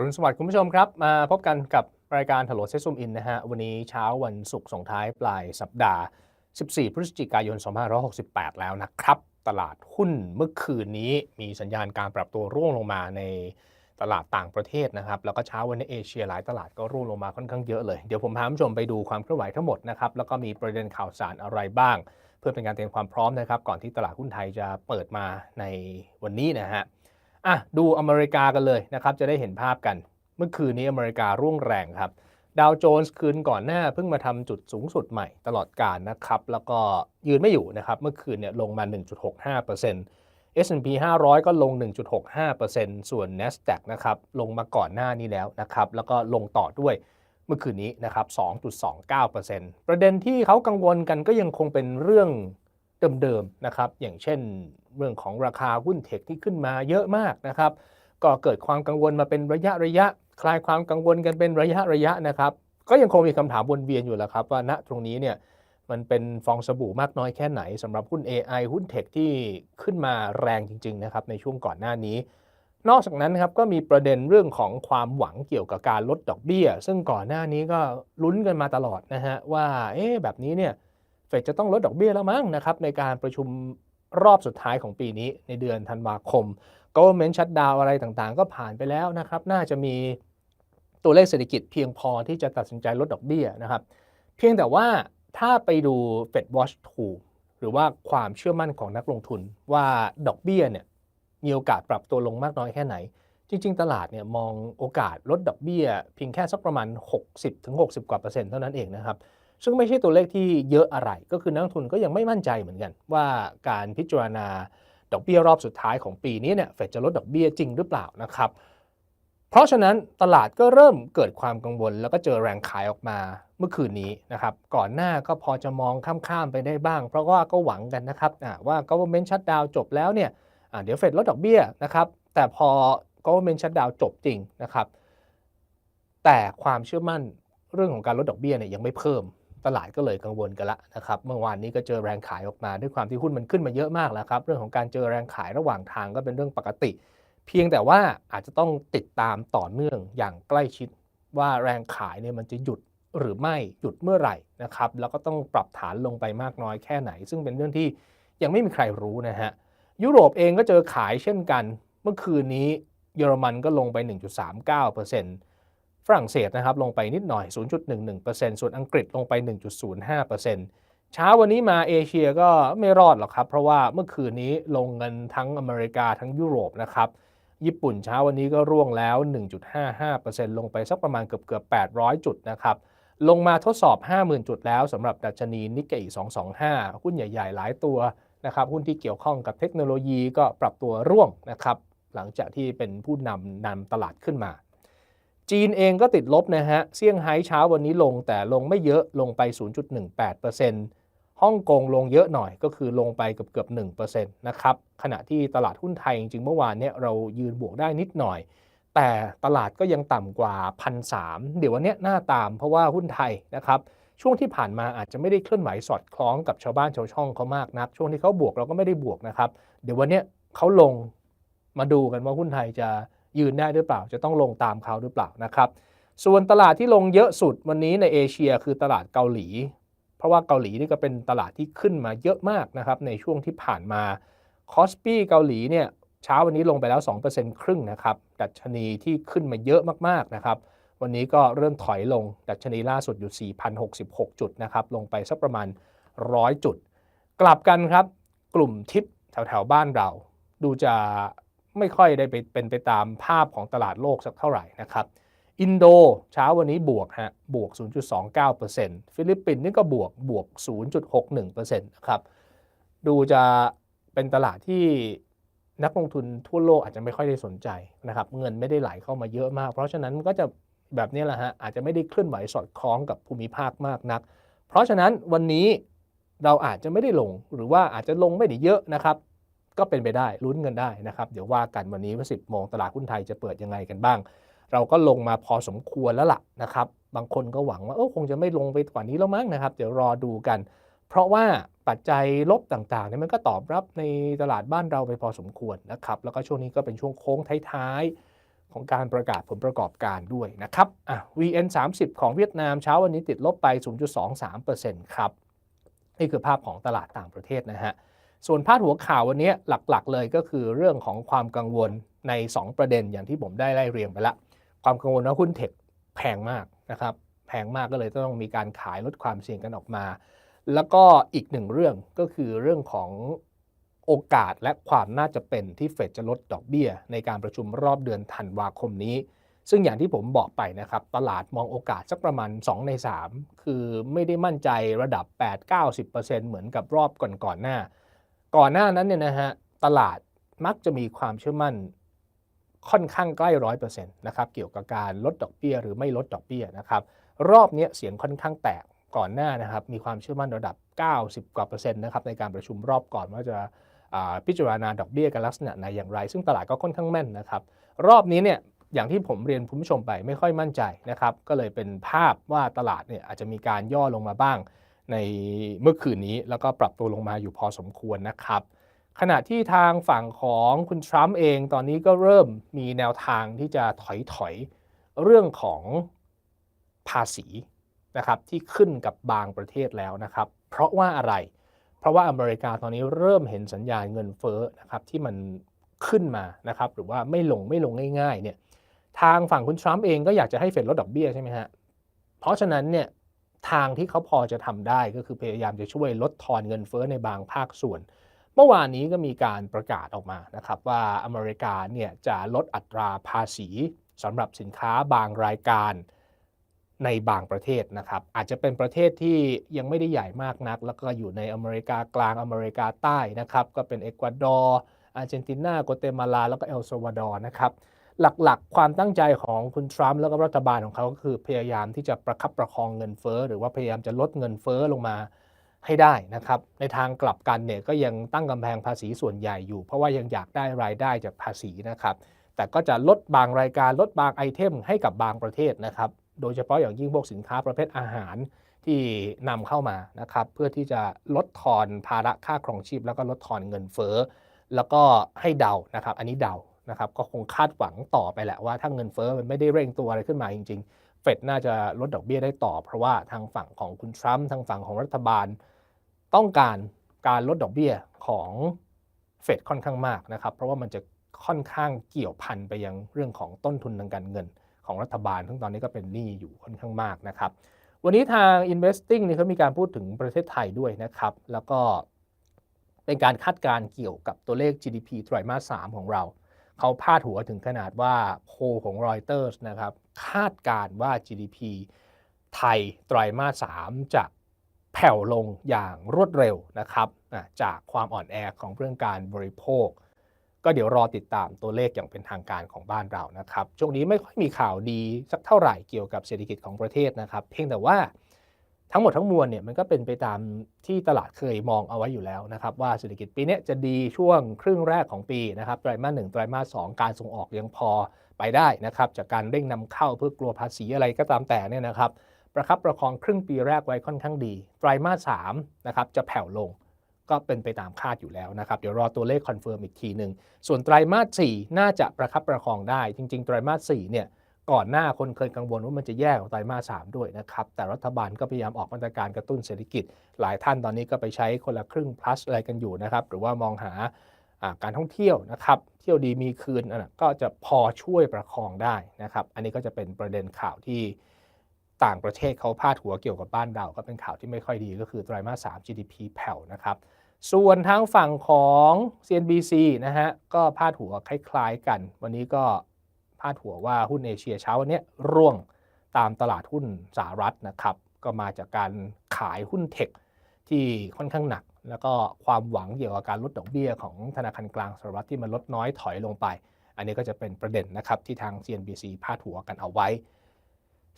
รุณสวัสดิ์คุณผู้ชมครับ มาพบกันกับรายการถล o เซซุมอินนะฮะ วันนี้เช้าวันศุกร์ส่งท้ายปลายสัปดาห์ 14 พฤศจิกายน 2568 แล้วนะครับ ตลาดหุ้นเมื่อคืนนี้มีสัญญาณการปรับตัวร่วงลงมาในตลาดต่างประเทศนะครับ แล้วก็เช้าวันนี้เอเชียหลายตลาดก็ร่วงลงมาค่อนข้างเยอะเลย เดี๋ยวผมพาคุณผู้ชมไปดูความเคลื่อนไหวทั้งหมดนะครับ แล้วก็มีประเด็นข่าวสารอะไรบ้าง เพื่อเป็นการเตรียมความพร้อมนะครับ ก่อนที่ตลาดหุ้นไทยจะเปิดมาในวันนี้นะฮะ อะดูอเมริกากันเลยนะครับ จะได้เห็นภาพกัน เมื่อคืนนี้อเมริการ่วงแรงครับ ดาวโจนส์คืนก่อนหน้าเพิ่งมาทำจุดสูงสุดใหม่ตลอดการนะครับ แล้วก็ยืนไม่อยู่นะครับ เมื่อคืนเนี่ยลงมา 1.65% S&P 500 ก็ลง 1.65%ส่วน NASDAQ นะครับลงมาก่อนหน้านี้แล้วนะครับ แล้วก็ลงต่อด้วยเมื่อคืนนี้นะครับ 2.29%ประเด็นที่เขากังวลกันก็ยังคงเป็นเรื่องเดิมๆนะครับ อย่างเช่น เรื่องของราคาหุ้นเทคที่ขึ้นมาเยอะมากนะครับ ก็เกิดความกังวลมาเป็นระยะระยะ คลายความกังวลกันเป็นระยะระยะนะครับ ก็ยังคงมีคำถามวนเวียนอยู่แหละครับ ว่าณตรงนี้เนี่ยมันเป็นฟองสบู่มากน้อยแค่ไหนสำหรับหุ้น AI หุ้นเทคที่ขึ้นมาแรงจริง ๆ นะครับ ในช่วงก่อนหน้านี้ นอกจากนั้นครับก็มีประเด็นเรื่องของความหวังเกี่ยวกับการลดดอกเบี้ย ซึ่งก่อนหน้านี้ก็ลุ้นกันมาตลอดนะฮะว่าเอ๊ะแบบนี้เนี่ยเฟดจะต้องลดดอกเบี้ยแล้วมั้งนะครับในการประชุม รอบสุดท้ายของปีนี้ในเดือนธันวาคม government shutdown อะไรต่างๆ ก็ผ่านไปแล้วนะครับ น่าจะมีตัวเลขเศรษฐกิจเพียงพอที่จะตัดสินใจลดดอกเบี้ยนะครับ เพียงแต่ว่าถ้าไปดู Fed Watch 2 หรือว่าความเชื่อมั่นของนักลงทุนว่าดอกเบี้ยเนี่ยมีโอกาสปรับตัวลงมากน้อยแค่ไหน จริง ๆ ตลาดเนี่ยมองโอกาสลดดอกเบี้ยเพียงแค่สักประมาณ 60-60 กว่าเปอร์เซ็นต์เท่านั้นเองนะครับ ซึ่งไม่ใช่ตัวเลขที่เยอะอะไร ก็คือนักทุนก็ยังไม่มั่นใจเหมือนกัน ว่าการพิจารณาดอกเบี้ยรอบสุดท้ายของปีนี้เนี่ยเฟดจะลดดอกเบี้ยจริงหรือเปล่านะครับเพราะฉะนั้นตลาดก็เริ่มเกิดความกังวล แล้วก็เจอแรงขายออกมาเมื่อคืนนี้นะครับก่อนหน้าก็พอจะมองข้ามๆไปได้บ้าง เพราะว่าก็หวังกันนะครับว่า government shutdown จบแล้วเนี่ยเดี๋ยวเฟดลดดอกเบี้ยนะครับแต่พอ government shutdown จบจริงนะครับแต่ความเชื่อมั่นเรื่องของการลดดอกเบี้ยเนี่ยยังไม่เพิ่ม ตลาดก็เลยกังวลกันละนะครับ เมื่อวานนี้ก็เจอแรงขายออกมาด้วยความที่หุ้นมันขึ้นมาเยอะมากแล้วครับ เรื่องของการเจอแรงขายระหว่างทางก็เป็นเรื่องปกติ เพียงแต่ว่าอาจจะต้องติดตามต่อเนื่องอย่างใกล้ชิดว่าแรงขายเนี่ยมันจะหยุดหรือไม่หยุดเมื่อไหร่นะครับแล้วก็ต้องปรับฐานลงไปมากน้อยแค่ไหน ซึ่งเป็นเรื่องที่ยังไม่มีใครรู้นะฮะยุโรปเองก็เจอขายเช่นกัน เมื่อคืนนี้เยอรมันก็ลงไป 1.39%ฝ รั่งเศสนะครับลงไปนิดหน่อย 0.11%ส่วนอังกฤษลงไป 1.05%เช้าวันนี้มาเอเชียก็ไม่รอดหรอกครับ เพราะว่าเมื่อคืนนี้ลงเงินทั้งอเมริกาทั้งยุโรปนะครับ ญี่ปุ่นเช้าวันนี้ก็ร่วงแล้ว 1.55%ลงไปสักประมาณเกือบเกือบ800 จุดนะครับ ลงมาทดสอบ 50,000 จุดแล้วสำหรับดัชนีนิกเกอิ225 หุ้นใหญ่ ๆ หลายตัวนะครับหุ้นที่เกี่ยวข้องกับเทคโนโลยีก็ปรับตัวร่วงนะครับหลังจากที่เป็นผู้นำนำตลาดขึ้นมา จีนเองก็ติดลบนะฮะเซี่ยงไฮ้เช้าวันนี้ลงแต่ลงไม่เยอะลงไป 0.18%ฮ่องกงลงเยอะหน่อยก็คือลงไปเกือบเกือบ1%นะครับขณะที่ตลาดหุ้นไทยจริงๆเมื่อวานเนี่ยเรายืนบวกได้นิดหน่อย แต่ตลาดก็ยังต่ำกว่า1 0 0เดี๋ยววันนี้หน้าตามเพราะว่าหุ้นไทยนะครับช่วงที่ผ่านมาอาจจะไม่ได้เคลื่อนไหวสอดคล้องกับชาวบ้านชาวช่องเขามากนัก ช่วงที่เขาบวกเราก็ไม่ได้บวกนะครับ เดี๋ยววันนี้เขาลงมาดูกันว่าหุ้นไทยจะ ยืนได้หรือเปล่า จะต้องลงตามเขาหรือเปล่านะครับ ส่วนตลาดที่ลงเยอะสุดวันนี้ในเอเชียคือตลาดเกาหลี เพราะว่าเกาหลีนี่ก็เป็นตลาดที่ขึ้นมาเยอะมากนะครับในช่วงที่ผ่านมาคอสปี้เกาหลีเนี่ยเช้าวันนี้ลงไปแล้ว 2%ครึ่งนะครับ ดัชนีที่ขึ้นมาเยอะมากๆนะครับ วันนี้ก็เริ่มถอยลง ดัชนีล่าสุดอยู่ 4,066 จุดนะครับ ลงไปสักประมาณ 100 จุด กลับกันครับ กลุ่มทิปแถวๆ บ้านเรา ดูจะ ไม่ค่อยได้ไปเป็นไปตามภาพของตลาดโลกสักเท่าไหร่นะครับ อินโดเช้าวันนี้บวกฮะบวก 0.29%ฟิลิปปินส์นี่ก็บวกบวก 0.61%นะครับดูจะเป็นตลาดที่นักลงทุนทั่วโลกอาจจะไม่ค่อยได้สนใจนะครับ เงินไม่ได้ไหลเข้ามาเยอะมาก เพราะฉะนั้นมันก็จะแบบนี้แหละฮะอาจจะไม่ได้เคลื่อนไหวสอดคล้องกับภูมิภาคมากนัก เพราะฉะนั้นวันนี้เราอาจจะไม่ได้ลงหรือว่าอาจจะลงไม่ได้เยอะนะครับ ก็เป็นไปได้ลุ้นกันได้นะครับ เดี๋ยวว่ากันวันนี้ว่าสิบโมงตลาดหุ้นไทยจะเปิดยังไงกันบ้าง เราก็ลงมาพอสมควรแล้วล่ะนะครับ บางคนก็หวังว่าเออคงจะไม่ลงไปกว่านี้แล้วมั้งนะครับ เดี๋ยวรอดูกัน เพราะว่าปัจจัยลบต่างๆเนี่ยมันก็ตอบรับในตลาดบ้านเราไปพอสมควรนะครับ แล้วก็ช่วงนี้ก็เป็นช่วงโค้งท้ายๆของการประกาศผลประกอบการด้วยนะครับอะ VN 30ของเวียดนามเช้าวันนี้ติดลบไป 0.23%ครับนี่คือภาพของตลาดต่างประเทศนะฮะ ส่วนพาดหัวข่าววันนี้หลักๆ เลยก็คือเรื่องของความกังวลใน 2 ประเด็นอย่างที่ผมได้ไล่เรียงไปละ ความกังวลว่าหุ้นเทคแพงมากนะครับแพงมากก็เลยต้องมีการขายลดความเสี่ยงกันออกมา แล้วก็อีกหนึ่งเรื่องก็คือเรื่องของโอกาสและความน่าจะเป็นที่เฟดจะลดดอกเบี้ย ในการประชุมรอบเดือนธันวาคมนี้ ซึ่งอย่างที่ผมบอกไปนะครับตลาดมองโอกาสสักประมาณ 2 ใน 3 คือไม่ได้มั่นใจระดับ 8-90%เหมือนกับรอบก่อนๆหน้า ก่อนหน้านั้นเนี่ยนะฮะตลาดมักจะมีความเชื่อมั่นค่อนข้างใกล้ร้อยเปอร์เซ็นต์นะครับเกี่ยวกับการลดดอกเบี้ยหรือไม่ลดดอกเบี้ยนะครับรอบนี้เสียงค่อนข้างแตกก่อนหน้านะครับมีความเชื่อมั่นระดับ 90 กว่าเปอร์เซ็นต์นะครับในการประชุมรอบก่อนว่าจะพิจารณาดอกเบี้ยกันลักษณะไหนอย่างไร ซึ่งตลาดก็ค่อนข้างแม่นนะครับรอบนี้เนี่ยอย่างที่ผมเรียนคุณผู้ชมไปไม่ค่อยมั่นใจนะครับก็เลยเป็นภาพว่าตลาดเนี่ยอาจจะมีการย่อลงมาบ้าง ในเมื่อคืนนี้ แล้วก็ปรับตัวลงมาอยู่พอสมควรนะครับ ขณะที่ทางฝั่งของคุณทรัมป์เองตอนนี้ก็เริ่มมีแนวทางที่จะถอยถอยเรื่องของภาษีนะครับที่ขึ้นกับบางประเทศแล้วนะครับ เพราะว่าอะไร เพราะว่าอเมริกาตอนนี้เริ่มเห็นสัญญาณเงินเฟ้อนะครับที่มันขึ้นมานะครับ หรือว่าไม่ลงไม่ลงง่ายๆเนี่ยทางฝั่งคุณทรัมป์เองก็อยากจะให้เฟดลดดอกเบี้ยใช่ไหมฮะเพราะฉะนั้นเนี่ย ทางที่เขาพอจะทำได้ก็คือพยายามจะช่วยลดทอนเงินเฟ้อในบางภาคส่วน เมื่อวานนี้ก็มีการประกาศออกมานะครับว่าอเมริกาเนี่ยจะลดอัตราภาษีสำหรับสินค้าบางรายการในบางประเทศนะครับอาจจะเป็นประเทศที่ยังไม่ได้ใหญ่มากนัก แล้วก็อยู่ในอเมริกากลางอเมริกาใต้นะครับก็เป็นเอกวาดอร์อาร์เจนตินาโกเตมาลา แล้วก็เอลซาวาดอร์นะครับ หลักๆ ความตั้งใจของคุณทรัมป์แล้วก็รัฐบาลของเขาก็คือพยายามที่จะประคับประคองเงินเฟ้อหรือว่าพยายามจะลดเงินเฟ้อลงมาให้ได้นะครับ ในทางกลับกันเนี่ยก็ยังตั้งกำแพงภาษีส่วนใหญ่อยู่ เพราะว่ายังอยากได้รายได้จากภาษีนะครับ แต่ก็จะลดบางรายการลดบางไอเทมให้กับบางประเทศนะครับ โดยเฉพาะอย่างยิ่งพวกสินค้าประเภทอาหารที่นำเข้ามานะครับ เพื่อที่จะลดทอนภาระค่าครองชีพ แล้วก็ลดทอนเงินเฟ้อแล้วก็ให้เดานะครับ อันนี้เดา นะครับก็คงคาดหวังต่อไปแหละว่าถ้าเงินเฟ้อมันไม่ได้เร่งตัวอะไรขึ้นมาจริง ๆ เฟดน่าจะลดดอกเบี้ยได้ต่อ เพราะว่าทางฝั่งของคุณทรัมป์ทางฝั่งของรัฐบาล ต้องการการลดดอกเบี้ยของเฟดค่อนข้างมากนะครับ เพราะว่ามันจะค่อนข้างเกี่ยวพันไปยังเรื่องของต้นทุนทางการเงินของรัฐบาลทั้งตอนนี้ก็เป็นหนี้อยู่ค่อนข้างมากนะครับ วันนี้ทาง Investing นี่เขามีการพูดถึงประเทศไทยด้วยนะครับ แล้วก็เป็นการคาดการเกี่ยวกับตัวเลข GDP ไตรมาส 3 ของเรา เขาพาดหัวถึงขนาดว่าโพของ Reuters นะครับคาดการว่า GDP ไทยไตรมาส 3 จะแผ่วลงอย่างรวดเร็วนะครับจากความอ่อนแอของเรื่องการบริโภค ก็เดี๋ยวรอติดตามตัวเลขอย่างเป็นทางการของบ้านเรานะครับ ช่วงนี้ไม่ค่อยมีข่าวดีสักเท่าไหร่เกี่ยวกับเศรษฐกิจของประเทศนะครับ เพียงแต่ว่า ทั้งหมดทั้งมวลเนี่ยมันก็เป็นไปตามที่ตลาดเคยมองเอาไว้อยู่แล้วนะครับ ว่าเศรษฐกิจปีนี้จะดีช่วงครึ่งแรกของปีนะครับไตรมาสหนึ่งไตรมาสสองการส่งออกยังพอไปได้นะครับ จากการเร่งนำเข้าเพื่อกลัวภาษีอะไรก็ตามแต่เนี่ยนะครับ ประคับประคองครึ่งปีแรกไว้ค่อนข้างดี ไตรมาสสามนะครับจะแผ่วลงก็เป็นไปตามคาดอยู่แล้วนะครับ เดี๋ยวรอตัวเลขคอนเฟิร์มอีกทีหนึ่งส่วนไตรมาส4น่าจะประคับประคองได้ จริง ๆ ไตรมาส4เนี่ย ก่อนหน้าคนเคยกังวลว่ามันจะแย่กว่าไตรมาส3ด้วยนะครับ แต่รัฐบาลก็พยายามออกมาตรการกระตุ้นเศรษฐกิจ หลายท่านตอนนี้ก็ไปใช้คนละครึ่ง plus อะไรกันอยู่นะครับ หรือว่ามองหาการท่องเที่ยวนะครับ เที่ยวดีมีคืนก็จะพอช่วยประคองได้นะครับ อันนี้ก็จะเป็นประเด็นข่าวที่ต่างประเทศเขาพาดหัวเกี่ยวกับบ้านเรา ก็เป็นข่าวที่ไม่ค่อยดีก็คือไตรมาส3 GDP แผ่วนะครับ ส่วนทางฝั่งของ CNBC นะฮะก็พาดหัวคล้าย ๆ กัน วันนี้ก็ พาดหัวว่าหุ้นเอเชียเช้าวันนี้ร่วงตามตลาดหุ้นสหรัฐนะครับ ก็มาจากการขายหุ้นเทคที่ค่อนข้างหนัก แล้วก็ความหวังเกี่ยวกับการลดดอกเบี้ยของธนาคารกลางสหรัฐที่มันลดน้อยถอยลงไป อันนี้ก็จะเป็นประเด็นนะครับที่ทาง CNBC พาดหัวกันเอาไว้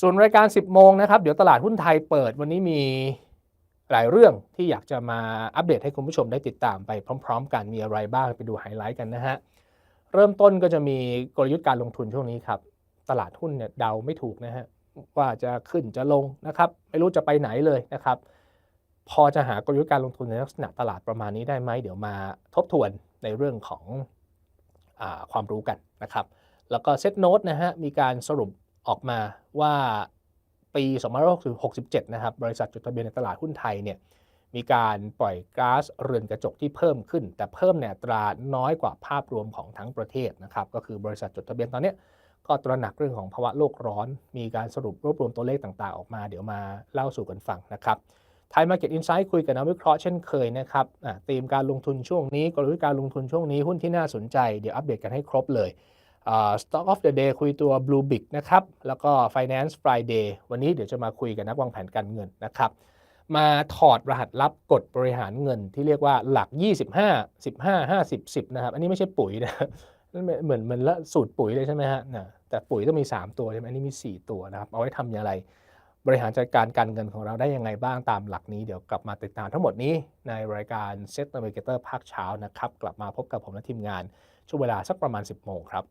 ส่วนรายการ 10 โมงนะครับเดี๋ยวตลาดหุ้นไทยเปิดวันนี้มีหลายเรื่องที่อยากจะมาอัปเดตให้คุณผู้ชมได้ติดตามไปพร้อม ๆ กันมีอะไรบ้างไปดูไฮไลท์กันนะฮะ เริ่มต้นก็จะมีกลยุทธ์การลงทุนช่วงนี้ครับ ตลาดหุ้นเนี่ยเดาไม่ถูกนะฮะว่าจะขึ้นจะลงนะครับไม่รู้จะไปไหนเลยนะครับ พอจะหากลยุทธ์การลงทุนในลักษณะตลาดประมาณนี้ได้ไหมเดี๋ยวมาทบทวนในเรื่องของอความรู้กันนะครับ แล้วก็เซตโน e นะฮะมีการสรุปออกมาว่าปี 2567 นะครับ บริษัทจดทะเบียนในตลาดหุ้นไทยเนี่ย มีการปล่อยก๊าซเรือนกระจกที่เพิ่มขึ้น แต่เพิ่มเนี่ยตราน้อยกว่าภาพรวมของทั้งประเทศนะครับ ก็คือบริษัทจดทะเบียนตอนนี้ก็ตระหนักเรื่องของภาวะโลกร้อน มีการสรุปรวบรวมตัวเลขต่าง ๆ ออกมา เดี๋ยวมาเล่าสู่กันฟังนะครับไทยมาเก็ตอินไซต์คุยกับนักวิเคราะห์เช่นเคยนะครับอะธีมการลงทุนช่วงนี้กลยุทธ์การลงทุนช่วงนี้หุ้นที่น่าสนใจ เดี๋ยวอัปเดตกันให้ครบเลย Stock of the Day คุยตัว Blue Big นะครับ แล้วก็ Finance Friday วันนี้เดี๋ยวจะมาคุยกับนักวางแผนการเงินนะครับ มาถอดรหัสลับกฎบริหารเงินที่เรียกว่าหลัก 25 15 50 10นะครับ อันนี้ไม่ใช่ปุ๋ยนะนั่นเหมือนเหมือนละสูตรปุ๋ยเลยใช่ไหมฮะนะแต่ปุ๋ยต้องมี 3 ตัวใช่ไหมอันนี้มี 4 ตัวนะครับ เอาไว้ทำอย่างไร บริหารจัดการการเงินของเราได้ยังไงบ้างตามหลักนี้ เดี๋ยวกลับมาติดตามทั้งหมดนี้ในรายการ Set Navigator ภาคเช้านะครับ กลับมาพบกับผมและทีมงานช่วงเวลาสักประมาณ 10โมงครับ